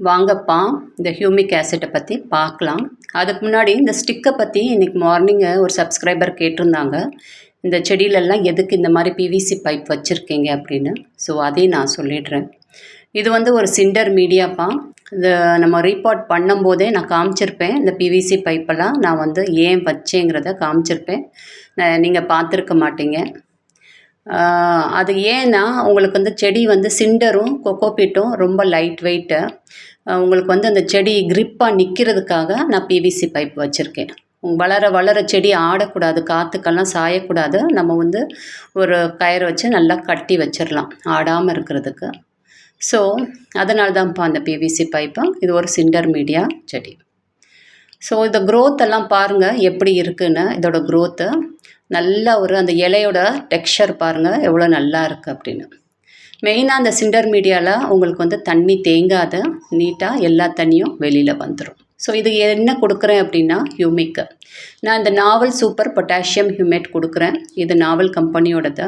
வாங்கப்பா இந்த ஹியூமிக் ஆசிட்டை பற்றி பார்க்கலாம் அதுக்கு முன்னாடி இந்த ஸ்டிக்கை பற்றி இன்றைக்கி மார்னிங்கு ஒரு சப்ஸ்கிரைபர் கேட்டிருந்தாங்க. இந்த செடியிலெல்லாம் எதுக்கு இந்த மாதிரி பிவிசி பைப் வச்சுருக்கீங்க அப்படின்னு. ஸோ அதையும் நான் சொல்லிடுறேன். இது வந்து ஒரு சிண்டர் மீடியாப்பா இது நம்ம ரீபார்ட் பண்ணும்போதே நான் காமிச்சிருப்பேன். இந்த பிவிசி பைப்பெல்லாம் நான் வந்து ஏன் வச்சேங்கிறத காமிச்சிருப்பேன். நீங்கள் பார்த்துருக்க மாட்டீங்க. அது ஏன்னா உங்களுக்கு வந்து செடி வந்து சிண்டரும் கொக்கோபீட்டும் ரொம்ப லைட் வெயிட்டு உங்களுக்கு வந்து அந்த செடி க்ரிப்பாக நிற்கிறதுக்காக நான் பிவிசி பைப் வச்சுருக்கேன். வளர வளர செடி ஆடக்கூடாது காற்றுக்கெல்லாம் சாயக்கூடாது. நம்ம வந்து ஒரு கயிறு வச்சு நல்லா கட்டி வச்சிடலாம் ஆடாமல் இருக்கிறதுக்கு. ஸோ அதனால தான்ப்பா அந்த பிவிசி பைப்பு இது ஒரு சிண்டர் மீடியா செடி. ஸோ இந்த க்ரோத் எல்லாம் பாருங்கள் எப்படி இருக்குன்னு இதோட க்ரோத்து நல்லா ஒரு அந்த இலையோட டெக்ஸ்சர் பாருங்கள் எவ்வளோ நல்லா இருக்குது அப்படின்னு. மெயினாக அந்த சிண்டர் மீடியாவில் உங்களுக்கு வந்து தண்ணி தேங்காத நீட்டாக எல்லா தண்ணியும் வெளியில் வந்துடும் ஸோ இது என்ன கொடுக்குறேன் அப்படின்னா ஹியூமிக்கு நான் இந்த நாவல் சூப்பர் பொட்டாசியம் ஹியூமேட் கொடுக்குறேன். இது நாவல் கம்பெனியோடது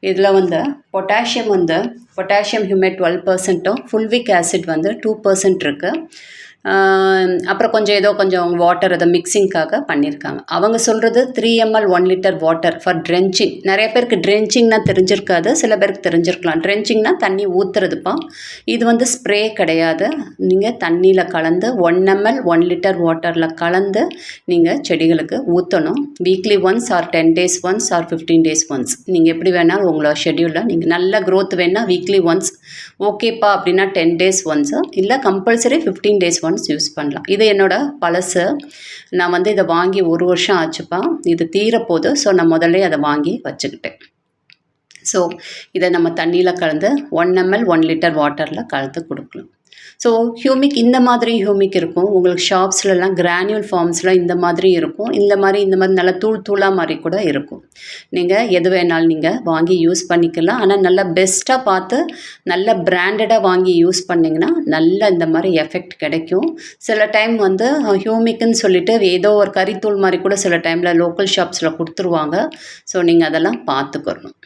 இதில் வந்து பொட்டாசியம் வந்து பொட்டாசியம் ஹியூமேட் டுவெல் பர்சன்ட்டும் ஃபுல்விக் ஆசிட் வந்து டூ பர்சன்ட் இருக்குது அப்புறம் கொஞ்சம் ஏதோ கொஞ்சம் வாட்டர் அதை மிக்சிங்க்காக பண்ணியிருக்காங்க. அவங்க சொல்கிறது three ML one litre water for drenching நிறைய பேருக்கு ட்ரென்ச்சிங்னா தெரிஞ்சிருக்காது சில பேருக்கு தெரிஞ்சிருக்கலாம். ட்ரென்ச்சிங்னா தண்ணி ஊற்றுறதுப்பா இது வந்து ஸ்ப்ரே கிடையாது. நீங்கள் தண்ணியில் கலந்து ஒன் எம்எல் ஒன் லிட்டர் வாட்டரில் கலந்து நீங்கள் செடிகளுக்கு ஊற்றணும் weekly once or ten days once or fifteen days once நீங்கள் எப்படி வேணாலும் உங்களோட ஷெட்யூலில் நீங்கள் நல்ல க்ரோத் வேணால் வீக்லி ஒன்ஸ் ஓகேப்பா அப்படின்னா டென் டேஸ் ஒன்ஸு இல்லை compulsory fifteen days once use பண்ணலாம். இது என்னோட பழசு. நான் வந்து இதை வாங்கி ஒரு வருஷம் ஆச்சுப்பா. இது தீரப்போகுது. ஸோ நான் முதல்ல அதை வாங்கி வச்சுக்கிட்டேன். ஸோ இதை நம்ம தண்ணியில் கலந்து ஒன் எம்எல் ஒன் லிட்டர் வாட்டரில் கலந்து கொடுக்கலாம். ஸோ ஹியூமிக் இந்த மாதிரி ஹியூமிக் இருக்கும். உங்களுக்கு ஷாப்ஸ்லலாம் கிரானியூல் ஃபார்ம்ஸ்லாம் இந்த மாதிரி இருக்கும். இந்த மாதிரி இந்த மாதிரி நல்லா தூள் தூளாக மாதிரி கூட இருக்கும். நீங்கள் எது வேணாலும் நீங்கள் வாங்கி யூஸ் பண்ணிக்கலாம். ஆனால் நல்லா பெஸ்ட்டாக பார்த்து நல்ல பிராண்டடாக வாங்கி யூஸ் பண்ணிங்கன்னா நல்ல இந்த மாதிரி எஃபெக்ட் கிடைக்கும். சில டைம் வந்து ஹியூமிக்குன்னு சொல்லிட்டு ஏதோ ஒரு கறித்தூள் மாதிரி கூட சில டைமில் லோக்கல் ஷாப்ஸில் கொடுத்துருவாங்க. ஸோ நீங்கள் அதெல்லாம் பார்த்துக்கணும்.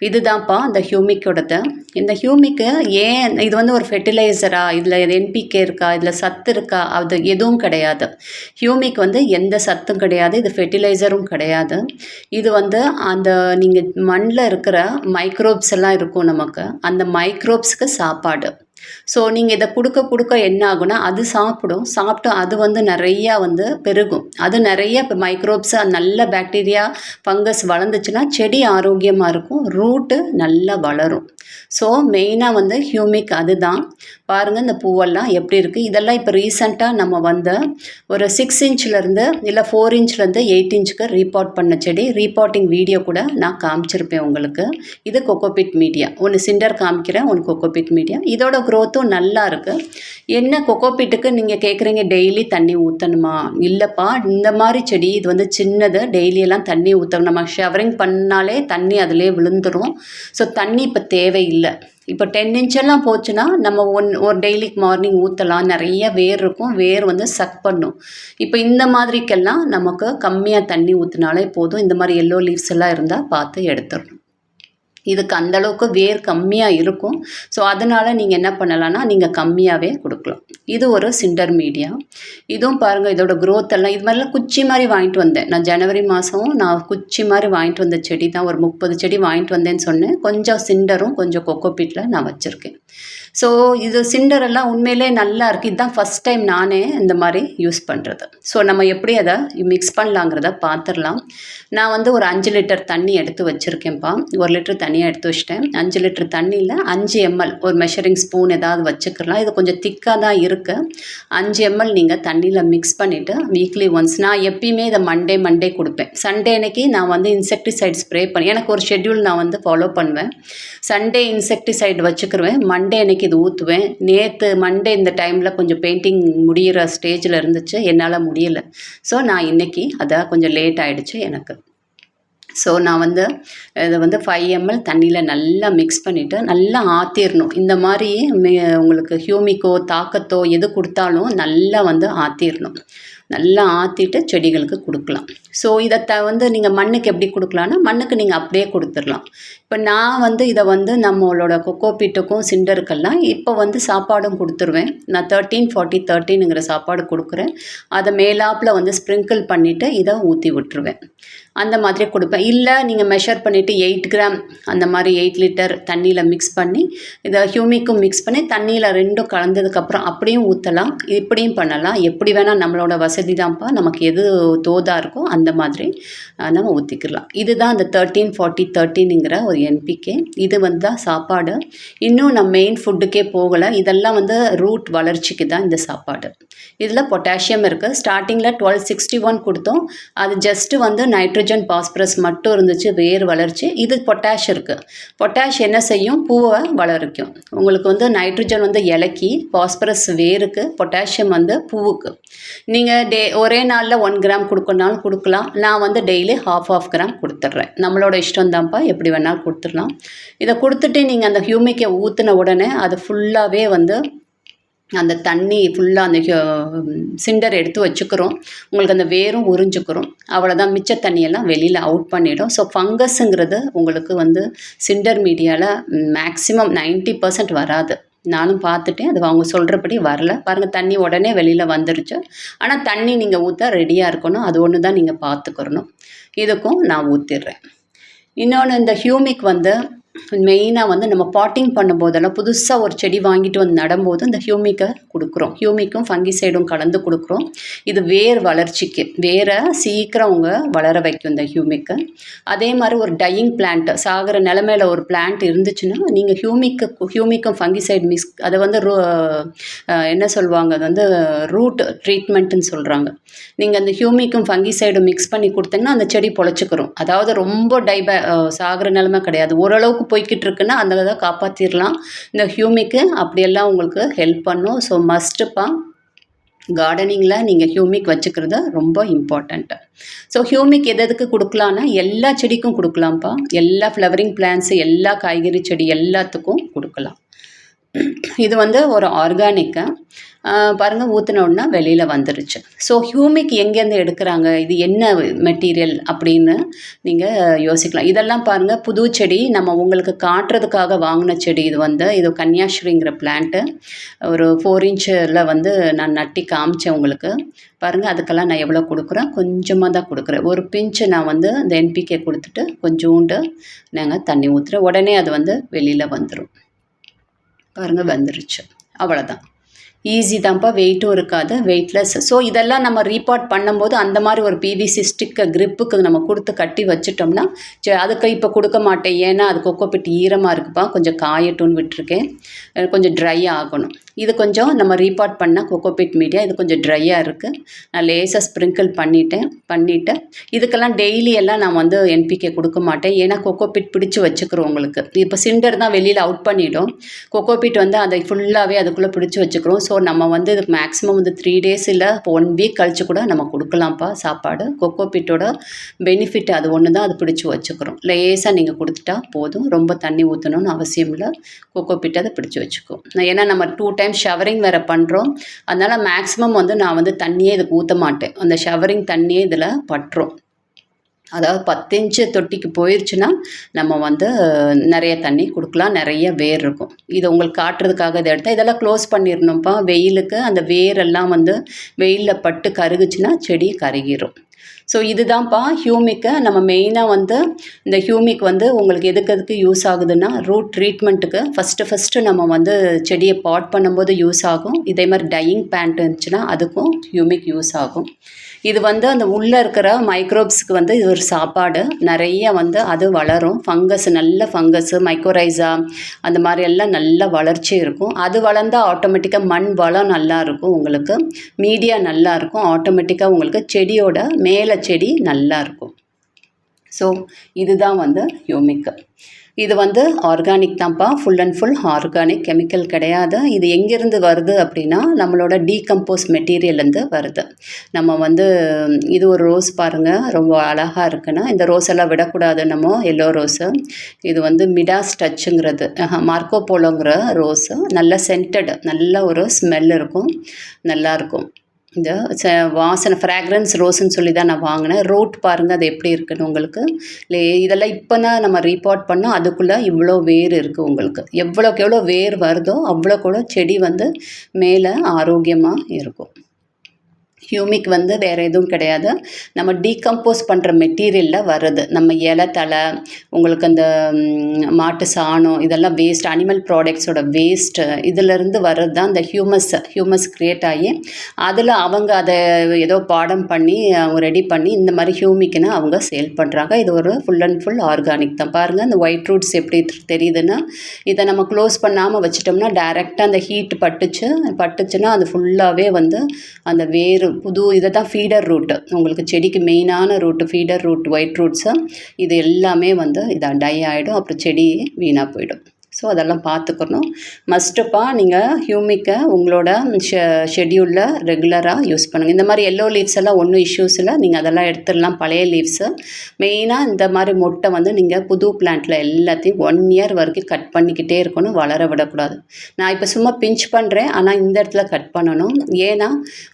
இதுதான்ப்பா இந்த ஹியூமிக்கோடது. இந்த ஹியூமிக்கு ஏன் இது வந்து ஒரு ஃபெர்டிலைசரா? இதில் என்பிகே இருக்கா? இதில் சத்து இருக்கா? அது எதுவும் கிடையாது. ஹியூமிக் வந்து எந்த சத்தும் கிடையாது. இது ஃபெர்டிலைசரும் கிடையாது. இது வந்து அந்த நீங்கள் மண்ணில் இருக்கிற மைக்ரோப்ஸ் எல்லாம் இருக்கும் நமக்கு. அந்த மைக்ரோப்ஸ்க்கு சாப்பாடு. ஸோ நீங்கள் இதை கொடுக்க கொடுக்க என்ன ஆகும்னா அது சாப்பிடும். சாப்பிட்டு அது வந்து நிறையா வந்து பெருகும். அது நிறைய இப்போ மைக்ரோப்ஸ் நல்ல பாக்டீரியா ஃபங்கஸ் வளர்ந்துச்சுன்னா செடி ஆரோக்கியமாக இருக்கும். ரூட்டு நல்லா வளரும். ஸோ மெயினாக வந்து ஹியூமிக் அதுதான். பாருங்கள் இந்த பூவெல்லாம் எப்படி இருக்குது இதெல்லாம் இப்போ ரீசண்டாக நம்ம வந்து ஒரு சிக்ஸ் இன்ச்லேருந்து இல்லை ஃபோர் இன்ச்லேருந்து எயிட் இன்ச்சுக்கு ரீபார்ட் பண்ண செடி. ரீபார்ட்டிங் வீடியோ கூட நான் காமிச்சிருப்பேன் உங்களுக்கு. இது கொக்கோபிட் மீடியா ஒன்று சிண்டர் காமிக்கிறேன் ஒன்று கொக்கோபிட் மீடியா இதோட க்ரோத்தும் நல்லா இருக்குது என்ன கொக்கோபீட்டுக்கு நீங்கள் கேட்குறீங்க டெய்லி தண்ணி ஊற்றணுமா இல்லைப்பா இந்த மாதிரி செடி இது வந்து சின்னது டெய்லியெல்லாம் தண்ணி ஊற்றணும் நம்ம ஷவரிங் பண்ணாலே தண்ணி அதிலே விழுந்துடும் ஸோ தண்ணி இப்போ தேவையில்லை. இப்போ டென் இன்ச்செல்லாம் போச்சுன்னா நம்ம ஒன் ஒரு டெய்லிக்கு மார்னிங் ஊற்றலாம் நிறைய வேர் இருக்கும். வேர் வந்து சக் பண்ணும். இப்போ இந்த மாதிரிக்கெல்லாம் நமக்கு கம்மியாக தண்ணி ஊற்றினாலே போதும். இந்த மாதிரி எல்லோ லீவ்ஸ் எல்லாம் இருந்தால் பார்த்து எடுத்துடணும். இதுக்கு அந்தளவுக்கு வேர் கம்மியாக இருக்கும். ஸோ அதனால் நீங்கள் என்ன பண்ணலான்னா நீங்கள் கம்மியாகவே கொடுக்கலாம். இது ஒரு சிண்டர் மீடியா. இதுவும் பாருங்கள் இதோட க்ரோத் எல்லாம் இது மாதிரிலாம் குச்சி மாதிரி வாங்கிட்டு வந்தேன். நான் ஜனவரி மாதம் நான் குச்சி மாதிரி வாங்கிட்டு வந்த செடி தான். ஒரு முப்பது செடி வாங்கிட்டு வந்தேன்னு சொன்னேன். கொஞ்சம் சிண்டரும் கொஞ்சம் கொக்கோ பீட்டில் நான் வச்சுருக்கேன். ஸோ இது சிண்டர் எல்லாம் உண்மையிலே நல்லா இருக்குது இதுதான் ஃபஸ்ட் டைம் நானே இந்த மாதிரி யூஸ் பண்ணுறது ஸோ நம்ம எப்படி அதை மிக்ஸ் பண்ணலாங்கிறத பார்த்துடலாம் நான் வந்து ஒரு அஞ்சு லிட்டர் தண்ணி எடுத்து வச்சுருக்கேன்ப்பா. ஒரு லிட்டர் தண்ணியாக எடுத்து வச்சிட்டேன். அஞ்சு லிட்டர் தண்ணியில் அஞ்சு எம்எல் ஒரு மெஷரிங் ஸ்பூன் ஏதாவது வச்சுக்கலாம். இது கொஞ்சம் திக்காக தான் இருக்குது அஞ்சு எம்எல் நீங்கள் தண்ணியில் மிக்ஸ் பண்ணிவிட்டு வீக்லி ஒன்ஸ் நான் எப்பயுமே இதை மண்டே மண்டே கொடுப்பேன். சண்டே அன்னைக்கு நான் வந்து இன்செக்டிசைட் ஸ்ப்ரே பண்ணி எனக்கு ஒரு ஷெட்யூல் நான் வந்து ஃபாலோ பண்ணுவேன். Sunday insecticide வச்சுக்கிருவேன். மண்டே அன்னைக்கு இது ஊற்றுவேன் நேற்று மண்டே இந்த டைமில் கொஞ்சம் பெயிண்டிங் முடிகிற ஸ்டேஜில் இருந்துச்சு. என்னால் முடியலை. ஸோ நான் இன்னைக்கு அதான் கொஞ்சம் லேட் ஆகிடுச்சு எனக்கு. ஸோ நான் வந்து இதை வந்து ஃபைவ் எம்எல் தண்ணியில் நல்லா மிக்ஸ் பண்ணிவிட்டு நல்லா ஆற்றிடணும் இந்த மாதிரி மே உங்களுக்கு ஹியூமிக்கோ தாக்கத்தோ எது கொடுத்தாலும் நல்லா வந்து ஆற்றிடணும் நல்லா ஆற்றிட்டு செடிகளுக்கு கொடுக்கலாம். ஸோ இதை த வந்து நீங்கள் மண்ணுக்கு எப்படி கொடுக்கலான்னா மண்ணுக்கு நீங்கள் அப்படியே கொடுத்துடலாம். இப்போ நான் வந்து இதை வந்து நம்மளோட கொக்கோப்பீட்டுக்கும் சிண்டருக்கெல்லாம் இப்போ வந்து சாப்பாடும் கொடுத்துருவேன். நான் தேர்ட்டீன் ஃபார்ட்டி தேர்ட்டினுங்கிற சாப்பாடு கொடுக்குறேன். அதை மேலாப்பில் வந்து ஸ்ப்ரிங்கிள் பண்ணிவிட்டு இதை ஊற்றி விட்டுருவேன். அந்த மாதிரி கொடுப்பேன். இல்லை நீங்கள் மெஷர் பண்ணிவிட்டு எயிட் கிராம் அந்த மாதிரி எயிட் லிட்டர் தண்ணியில் மிக்ஸ் பண்ணி இதை ஹியூமிக்கும் மிக்ஸ் பண்ணி தண்ணியில் ரெண்டும் கலந்ததுக்கப்புறம் அப்படியும் ஊற்றலாம் இப்படியும் பண்ணலாம். எப்படி வேணால் நம்மளோட வசதி தான்ப்பா நமக்கு எது தோதாக இருக்கோ அந்த மாதிரி நம்ம ஊற்றிக்கலாம் இதுதான் அந்த தேர்ட்டீன் ஃபார்ட்டி தேர்ட்டீனுங்கிற ஒரு என்பிகே இது வந்து தான் சாப்பாடு. இன்னும் நம்ம மெயின் ஃபுட்டுக்கே போகலை. இதெல்லாம் வந்து ரூட் வளர்ச்சிக்கு தான் இந்த சாப்பாடு. இதில் பொட்டாசியம் இருக்குது ஸ்டார்டிங்கில் டுவெல் சிக்ஸ்டி ஒன் கொடுத்தோம். அது ஜஸ்ட்டு வந்து நைட்ரஜன் பாஸ்பரஸ் மட்டும் இருந்துச்சு. வேர் வளர்ச்சி. இது பொட்டாஷ் இருக்குது பொட்டாஷ் என்ன செய்யும்? பூவை வளர்க்கும். உங்களுக்கு வந்து நைட்ரஜன் வந்து இலக்கி பாஸ்பரஸ் வேருக்கு பொட்டாசியம் வந்து பூவுக்கு. நீங்கள் டே ஒரே நாளில் ஒன் கிராம் கொடுக்கணுனாலும் கொடுக்கலாம். நான் வந்து டெய்லி ஹாஃப் ஆஃப் கிராம் கொடுத்துட்றேன். நம்மளோட இஷ்டம் தான்ப்பா எப்படி வேணாலும் கொடுத்துடலாம். இதை கொடுத்துட்டு நீங்கள் அந்த ஹியூமிக்கை ஊற்றின உடனே அது ஃபுல்லாகவே வந்து அந்த தண்ணி ஃபுல்லாக அந்த சிண்டர் எடுத்து வச்சுக்கிறோம். உங்களுக்கு அந்த வேரும் உறிஞ்சிக்கிறோம். அவ்வளோதான் மிச்ச தண்ணியெல்லாம் வெளியில் அவுட் பண்ணிடும். ஸோ ஃபங்கஸுங்கிறது உங்களுக்கு வந்து சிண்டர் மீடியாவில் மேக்ஸிமம் 90% பர்சன்ட் வராது. நானும் பார்த்துட்டேன். அது அவங்க சொல்கிறபடி வரல. பாருங்கள் தண்ணி உடனே வெளியில் வந்துருச்சு. ஆனால் தண்ணி நீங்கள் ஊற்ற ரெடியாக இருக்கணும். அது ஒன்று தான் நீங்கள் பார்த்துக்கிறணும். இதுக்கும் நான் ஊற்றிடுறேன் இன்னொன்று இந்த ஹியூமிக் வந்து மெயினாக வந்து நம்ம பாட்டிங் பண்ணும்போதெல்லாம் புதுசாக ஒரு செடி வாங்கிட்டு வந்து நடும்போது இந்த ஹியூமிக்கை கொடுக்குறோம். ஹியூமிக்கும் ஃபங்கிசைடும் கலந்து கொடுக்குறோம். இது வேர் வளர்ச்சிக்கு வேரை சீக்கிரம் அவங்க வளர வைக்கும் இந்த ஹியூமிக்கு. அதே மாதிரி ஒரு டையிங் பிளான்ட் சாகிற நிலமையில ஒரு பிளான்ட் இருந்துச்சுன்னா நீங்கள் ஹியூமிக்கு ஹியூமிக்கும் ஃபங்கிசைடு மிக்ஸ் அதை வந்து ரூ என்ன சொல்லுவாங்க? அது வந்து ரூட் ட்ரீட்மெண்ட்டுன்னு சொல்கிறாங்க நீங்கள் அந்த ஹியூமிக்கும் ஃபங்கிசைடும் மிக்ஸ் பண்ணி கொடுத்தீங்கன்னா அந்த செடி பொழைச்சிக்கிறோம் அதாவது ரொம்ப டைப சாகிற நிலமை கிடையாது. ஓரளவுக்கு போய்கிட்டு இருக்குன்னா அந்த இதை காப்பாற்றிடலாம் இந்த ஹியூமிக்கு அப்படியெல்லாம் உங்களுக்கு ஹெல்ப் பண்ணும். ஸோ மஸ்ட்டுப்பா கார்டனிங்கில் நீங்கள் ஹியூமிக் வச்சுக்கிறது ரொம்ப இம்பார்ட்டண்ட்டு ஸோ ஹியூமிக் எது எதுக்கு கொடுக்கலான்னா எல்லா செடிக்கும் கொடுக்கலாம்ப்பா. எல்லா ஃப்ளவரிங் பிளான்ஸு எல்லா காய்கறி செடி எல்லாத்துக்கும் கொடுக்கலாம். இது வந்து ஒரு ஆர்கானிக்கு பாருங்கள் ஊற்றினோடனா வெளியில் வந்துருச்சு. ஸோ ஹியூமிக் எங்கேருந்து எடுக்கிறாங்க? இது என்ன மெட்டீரியல் அப்படின்னு நீங்கள் யோசிக்கலாம். இதெல்லாம் பாருங்கள் புது செடி நம்ம உங்களுக்கு காட்டுறதுக்காக வாங்கின செடி இது வந்து இது கன்னியாஸ்ரீங்கிற பிளான்ட்டு ஒரு ஃபோர் இன்ச்சில் வந்து நான் நட்டி காமிச்சேன் உங்களுக்கு. பாருங்கள் அதுக்கெல்லாம் நான் எவ்வளோ கொடுக்குறேன்? கொஞ்சமாக தான் கொடுக்குறேன். ஒரு பிஞ்சு நான் வந்து இந்த என்பிகே கொடுத்துட்டு கொஞ்சோண்டு நாங்கள் தண்ணி ஊற்றுறேன் உடனே அது வந்து வெளியில் வந்துடும் பாருங்கள் வந்துருச்சு. அவ்வளோதான் ஈஸி தான்ப்பா வெயிட்டும் இருக்காது வெயிட்லெஸ் ஸோ இதெல்லாம் நம்ம ரீபார்ட் பண்ணும்போது அந்த மாதிரி ஒரு பிவிசி ஸ்டிக்கை கிரிப்புக்கு நம்ம கொடுத்து கட்டி வச்சிட்டோம்னா சரி அதுக்கு இப்போ கொடுக்க மாட்டேன். ஏன்னா அது கொக்கோ பிட்டு ஈரமாக இருக்குப்பா. கொஞ்சம் காயட்டும்னு விட்டுருக்கேன். கொஞ்சம் ட்ரை ஆகணும். இது கொஞ்சம் நம்ம ரீபார்ட் பண்ணால் கொக்கோ மீடியா இது கொஞ்சம் ட்ரையாக இருக்குது நான் லேசாக ஸ்ப்ரிங்கிள் பண்ணிட்டேன். பண்ணிவிட்டு இதுக்கெல்லாம் டெய்லி எல்லாம் நான் வந்து என்பிகே கொடுக்க மாட்டேன். ஏன்னா கொக்கோ பிடிச்சி வச்சுக்கிறோம் உங்களுக்கு. இப்போ சிண்டர் தான் வெளியில் அவுட் பண்ணிவிடும் கொக்கோ வந்து அதை ஃபுல்லாகவே அதுக்குள்ளே பிடிச்சி வச்சுக்கிறோம். ஸோ நம்ம வந்து இதுக்கு மேக்ஸிமம் வந்து த்ரீ டேஸ் இல்லை இப்போ ஒன் வீக் கழிச்சு கூட நம்ம கொடுக்கலாம்ப்பா சாப்பாடு. கொக்கோபிட்டோட பெனிஃபிட் அது ஒன்று தான் அது பிடிச்சி வச்சுக்கிறோம். லேசாக நீங்கள் கொடுத்துட்டா போதும். ரொம்ப தண்ணி ஊற்றணும்னு அவசியம் இல்லை. கொக்கோ அதை பிடிச்சி வச்சுக்கும். ஏன்னா நம்ம டூ டைம் ஷவரிங் வேறு பண்ணுறோம் அதனால் மேக்ஸிமம் வந்து நான் வந்து தண்ணியே இதுக்கு ஊற்ற மாட்டேன். அந்த ஷவரிங் தண்ணியே இதில் பட்டுரும். அதாவது பத்து இன்ச்சு தொட்டிக்கு போயிடுச்சுன்னா நம்ம வந்து நிறைய தண்ணி கொடுக்கலாம் நிறைய வேர் இருக்கும். இது உங்களுக்கு காட்டுறதுக்காக இதை எடுத்தால் இதெல்லாம் க்ளோஸ் பண்ணிடணும்ப்பா வெயிலுக்கு அந்த வேரெல்லாம் வந்து வெயிலில் பட்டு கருகுச்சுன்னா செடி கருகிரும். ஸோ இதுதான்ப்பா ஹியூமிக்கை நம்ம மெயினாக வந்து இந்த ஹியூமிக் வந்து உங்களுக்கு எதுக்கு எதுக்கு யூஸ் ஆகுதுன்னா ரூட் ட்ரீட்மெண்ட்டுக்கு ஃபஸ்ட்டு ஃபஸ்ட்டு நம்ம வந்து செடியை பாட் பண்ணும்போது யூஸ் ஆகும். இதே மாதிரி டையிங் பேண்ட் இருந்துச்சுன்னா அதுக்கும் ஹியூமிக் யூஸ் ஆகும். இது வந்து அந்த உள்ளே இருக்கிற மைக்ரோப்ஸ்க்கு வந்து இது ஒரு சாப்பாடு. நிறைய வந்து அது வளரும். ஃபங்கஸ் நல்ல ஃபங்கஸ்ஸு மைக்ரோரைஸா அந்த மாதிரி எல்லாம் நல்ல வளர்ச்சி இருக்கும். அது வளர்ந்தால் ஆட்டோமேட்டிக்காக மண் வளம் நல்லா இருக்கும் உங்களுக்கு. மீடியா நல்லா இருக்கும். ஆட்டோமேட்டிக்காக உங்களுக்கு செடியோட மேலே செடி நல்லா இருக்கும். ஸோ இதுதான் வந்து யோமிக்கு இது வந்து ஆர்கானிக் தான்ப்பா. Full and full organic chemical கிடையாது. இது எங்கேருந்து வருது அப்படின்னா நம்மளோட டீகம்போஸ் மெட்டீரியல்லேருந்து வருது. நம்ம வந்து இது ஒரு ரோஸ் பாருங்கள் ரொம்ப அழகாக இருக்குன்னா இந்த ரோஸ் எல்லாம் விடக்கூடாது நம்ம எல்லோ ரோஸு இது வந்து மிடாஸ் டச்சுங்கிறது மார்க்கோ போலோங்கிற ரோஸு நல்ல சென்டடு நல்ல ஒரு ஸ்மெல் இருக்கும். நல்லாயிருக்கும் இந்த ச வாசனை ஃப்ராக்ரன்ஸ் ரோஸ்ன்னு சொல்லி தான் நான் வாங்கினேன். ரோட் பாருங்கள் அது எப்படி இருக்குன்னு உங்களுக்கு. இல்லை இதெல்லாம் இப்போ தான் நம்ம ரீபார்ட் பண்ணோம். அதுக்குள்ளே இவ்வளோ வேர் இருக்குது உங்களுக்கு. எவ்வளோக்கு எவ்வளோ வேர் வருதோ அவ்வளோ கூட செடி வந்து மேலே ஆரோக்கியமாக இருக்கும். ஹியூமிக் வந்து வேறு எதுவும் கிடையாது. நம்ம டீகம்போஸ் பண்ணுற மெட்டீரியலில் வருது நம்ம இலை தலை உங்களுக்கு அந்த மாட்டு சாணம் இதெல்லாம் வேஸ்ட் அனிமல் ப்ராடக்ட்ஸோட வேஸ்ட்டு இதிலேருந்து வர்றது தான் இந்த ஹியூமஸ் ஹியூமஸ் க்ரியேட் ஆகி அதில் அவங்க அதை ஏதோ பாடம் பண்ணி அவங்க ரெடி பண்ணி இந்த மாதிரி ஹியூமிக்குன்னு அவங்க சேல் பண்ணுறாங்க இது ஒரு ஃபுல் அண்ட் ஃபுல் ஆர்கானிக் தான். பாருங்கள் இந்த ஒயிட் ரூட்ஸ் எப்படி தெரியுதுன்னா இதை நம்ம க்ளோஸ் பண்ணாமல் வச்சிட்டோம்னா டைரெக்டாக அந்த ஹீட் பட்டுச்சு பட்டுச்சுன்னா அது ஃபுல்லாகவே வந்து அந்த வேர் புது இதை தான் ஃபீடர் ரூட்டு உங்களுக்கு செடிக்கு மெயினான root feeder root white roots இது எல்லாமே வந்து இதாக டை ஆகிடும் அப்புறம் செடி வீணாக போயிடும். ஸோ அதெல்லாம் பார்த்துக்கணும். மஸ்ட்டுப்பா நீங்கள் ஹியூமிக்கை உங்களோட ஷெ ஷெட்யூலில் ரெகுலராக யூஸ் பண்ணுங்கள் இந்த மாதிரி எல்லோ லீவ்ஸ் எல்லாம் ஒன்றும் இஷ்யூஸ் இல்லை. நீங்கள் அதெல்லாம் எடுத்துடலாம். பழைய லீவ்ஸு மெயினாக இந்த மாதிரி மொட்டை வந்து நீங்கள் புது பிளான்ட்டில் எல்லாத்தையும் ஒன் இயர் வரைக்கும் கட் பண்ணிக்கிட்டே இருக்கணும். வளர விடக்கூடாது. நான் இப்போ சும்மா பிஞ்ச் பண்ணுறேன் ஆனால் இந்த இடத்துல கட் பண்ணணும். ஏன்னா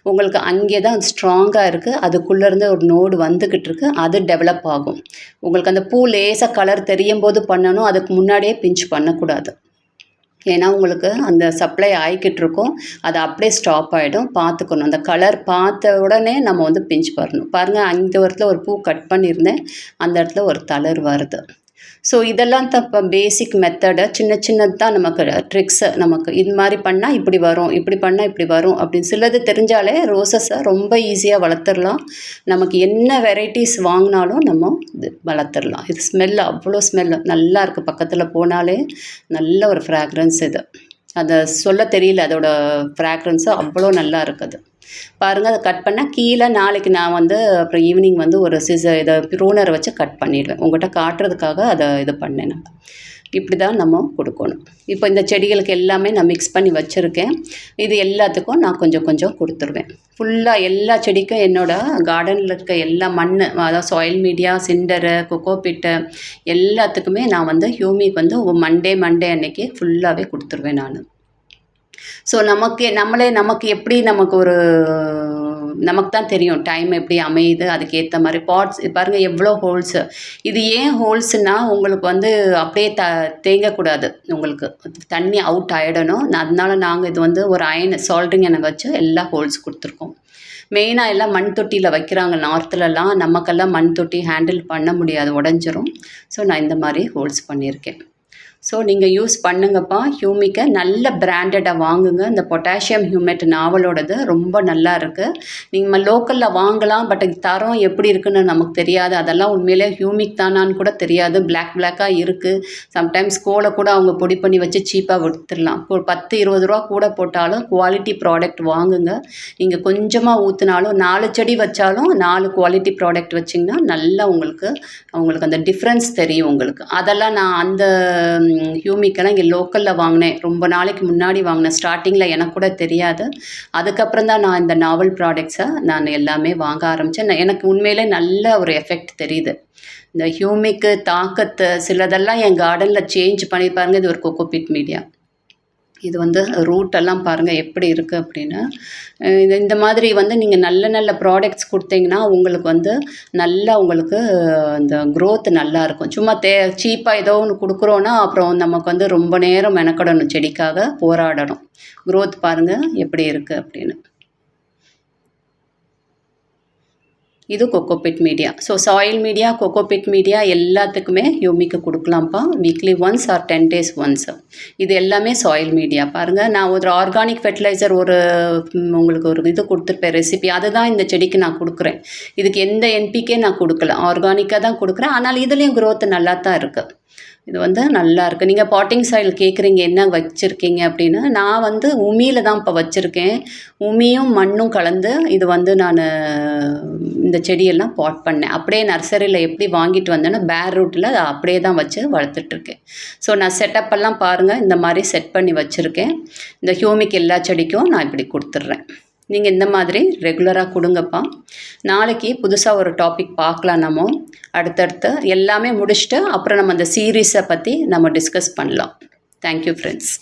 உங்களுக்கு அங்கே தான் ஸ்ட்ராங்காக இருக்குது அதுக்குள்ளேருந்து ஒரு நோடு வந்துக்கிட்டு இருக்கு. அது டெவலப் ஆகும். உங்களுக்கு அந்த பூ லேசாக கலர் தெரியும் போது பண்ணணும். அதுக்கு முன்னாடியே பிஞ்ச் பண்ணக்கூடாது. ஏன்னா உங்களுக்கு அந்த சப்ளை ஆகிக்கிட்டு இருக்கும் அது அப்படியே ஸ்டாப் ஆகிடும் பார்த்துக்கணும். அந்த கலர் பார்த்த உடனே நம்ம வந்து பிஞ்ச் வரணும் பாருங்கள் அந்த இடத்துல ஒரு பூ கட் பண்ணியிருந்தேன். அந்த இடத்துல ஒரு தளர் வருது. ஸோ இதெல்லாம் தான் இப்போ பேசிக் மெத்தடை சின்ன சின்னது தான் நமக்கு ட்ரிக்ஸை நமக்கு இது மாதிரி பண்ணால் இப்படி வரும் இப்படி பண்ணால் இப்படி வரும் அப்படின்னு சிலது தெரிஞ்சாலே ரோசஸை ரொம்ப ஈஸியாக வளர்த்துடலாம். நமக்கு என்ன வெரைட்டிஸ் வாங்கினாலும் நம்ம இது வளர்த்துடலாம். இது ஸ்மெல் அவ்வளோ ஸ்மெல் நல்லா இருக்குது பக்கத்தில் போனாலே நல்ல ஒரு ஃப்ராக்ரன்ஸ் இது. அதை சொல்ல தெரியல அதோட ஃப்ராக்ரன்ஸு அவ்வளோ நல்லா இருக்குது. பாருங்கள் அதை கட் பண்ணால் கீழே நாளைக்கு நான் வந்து அப்புறம் ஈவினிங் வந்து ஒரு சிச இதை ப்ரூனரை வச்சு கட் பண்ணிடுவேன். உங்கள்கிட்ட காட்டுறதுக்காக அதை இது பண்ணேன் நான். இப்படி தான் நம்ம கொடுக்கணும். இப்போ இந்த செடிகளுக்கு எல்லாமே நான் மிக்ஸ் பண்ணி வச்சுருக்கேன். இது எல்லாத்துக்கும் நான் கொஞ்சம் கொஞ்சம் கொடுத்துருவேன். ஃபுல்லாக எல்லா செடிக்கும் என்னோடய கார்டனில் இருக்க எல்லா மண் அதாவது சாயில் மீடியா சிண்டரு கொக்கோபிட்டு எல்லாத்துக்குமே நான் வந்து ஹியூமிக் வந்து மண்டே மண்டே அன்னைக்கு ஃபுல்லாகவே கொடுத்துருவேன் நான். ஸோ நமக்கு நம்மளே நமக்கு எப்படி நமக்கு ஒரு நமக்கு தான் தெரியும் டைம் எப்படி அமையுது அதுக்கேற்ற மாதிரி பாட்ஸ் பாருங்கள் எவ்வளோ ஹோல்ஸு இது ஏன் ஹோல்ஸ்னால் உங்களுக்கு வந்து அப்படியே த தேங்கக்கூடாது. உங்களுக்கு தண்ணி அவுட் ஆகிடணும் அதனால நாங்கள் இது வந்து ஒரு அயன் சால்ட்ரிங் எனக்கு வச்சு எல்லா ஹோல்ஸ் கொடுத்துருக்கோம். மெயினாக எல்லாம் மண் தொட்டியில் வைக்கிறாங்க. நார்த்துலலாம் நமக்கெல்லாம் மண் தொட்டி ஹேண்டில் பண்ண முடியாது. உடஞ்சிரும். ஸோ நான் இந்த மாதிரி ஹோல்ஸ் பண்ணியிருக்கேன். ஸோ நீங்கள் யூஸ் பண்ணுங்கப்பா. ஹியூமிக்கை நல்ல பிராண்டடாக வாங்குங்க. இந்த பொட்டாசியம் ஹியூமெட் நாவலோடது ரொம்ப நல்லா இருக்குது நீங்கள் லோக்கலில் வாங்கலாம் பட் தரம் எப்படி இருக்குன்னு நமக்கு தெரியாது. அதெல்லாம் உண்மையிலே ஹியூமிக் தானான்னு கூட தெரியாது. பிளாக் பிளாக்காக இருக்குது சம்டைம்ஸ் கோலை கூட அவங்க பொடி பண்ணி வச்சு சீப்பாக விற்றுடலாம் ஒரு பத்து இருபது ரூபா கூட போட்டாலும் குவாலிட்டி ப்ராடக்ட் வாங்குங்க. நீங்கள் கொஞ்சமாக ஊற்றினாலும் நாலு செடி வச்சாலும் நாலு குவாலிட்டி ப்ராடக்ட் வச்சிங்கன்னா நல்லா உங்களுக்கு அவங்களுக்கு அந்த டிஃப்ரென்ஸ் தெரியும் உங்களுக்கு. அதெல்லாம் நான் அந்த ஹியூமிக்கெல்லாம் இங்கே லோக்கலில் வாங்கினேன். ரொம்ப நாளைக்கு முன்னாடி வாங்கினேன். ஸ்டார்டிங்கில் எனக்கு கூட தெரியாது. அதுக்கப்புறம் தான் நான் இந்த நாவல் ப்ராடக்ட்ஸை நான் எல்லாமே வாங்க ஆரம்பித்தேன் எனக்கு உண்மையிலே நல்ல ஒரு எஃபெக்ட் தெரியுது. இந்த ஹியூமிக்கு தாக்கத்தை சிலதெல்லாம் என் கார்டனில் சேஞ்ச் பண்ணி பாருங்கள் இது ஒரு கோகோபிட் மீடியா இது வந்து ரூட்டெல்லாம் பாருங்கள் எப்படி இருக்குது அப்படின்னு. இது இந்த மாதிரி வந்து நீங்கள் நல்ல நல்ல ப்ராடக்ட்ஸ் கொடுத்தீங்கன்னா உங்களுக்கு வந்து நல்லா உங்களுக்கு இந்த க்ரோத் நல்லா இருக்கும். சும்மா தே சீப்பாக ஏதோ ஒன்று கொடுக்குறோன்னா அப்புறம் நமக்கு வந்து ரொம்ப நேரம் மெனக்கடணும் செடிக்காக போராடணும். க்ரோத் பாருங்கள் எப்படி இருக்குது அப்படின்னு. இது cocopeat media so soil media cocopeat media எல்லாத்துக்குமே யூமிக்கு கொடுக்கலாம்ப்பா. Weekly once or ten days once இது எல்லாமே சாயில் மீடியா பாருங்கள் நான் ஒரு ஆர்கானிக் ஃபெர்டிலைசர் ஒரு உங்களுக்கு ஒரு இது கொடுத்துருப்பேன் ரெசிபி அதுதான் இந்த செடிக்கு நான் கொடுக்குறேன். இதுக்கு எந்த என்பிக்கே நான் கொடுக்கல. ஆர்கானிக்காக தான் கொடுக்குறேன். ஆனால் இதுலேயும் க்ரோத் நல்லா தான் இருக்குது இது வந்து நல்லா இருக்குது நீங்கள் பாட்டிங் சாயில் கேட்குறீங்க என்ன வச்சுருக்கீங்க அப்படின்னு நான் வந்து உமியில் தான் இப்போ வச்சுருக்கேன். உமியும் மண்ணும் கலந்து இது வந்து நான் இந்த செடியெல்லாம் பாட் பண்ணேன். அப்படியே நர்சரியில் எப்படி வாங்கிட்டு வந்தேன்னா பேர் ரூட்டில் அதை அப்படியே தான் வச்சு வளர்த்துட்ருக்கேன். ஸோ நான் செட்டப் எல்லாம் பாருங்கள் இந்த மாதிரி செட் பண்ணி வச்சுருக்கேன். இந்த ஹியூமிக் எல்லா செடிக்கும் நான் இப்படி கொடுத்துட்றேன். நீங்கள் இந்த மாதிரி ரெகுலராக கொடுங்கப்பா. நாளைக்கு புதுசாக ஒரு டாபிக் பார்க்கலாம் நம்ம. அடுத்தடுத்து எல்லாமே முடிச்சுட்டு அப்புறம் நம்ம அந்த சீரீஸை பற்றி நம்ம டிஸ்கஸ் பண்ணலாம். Thank you friends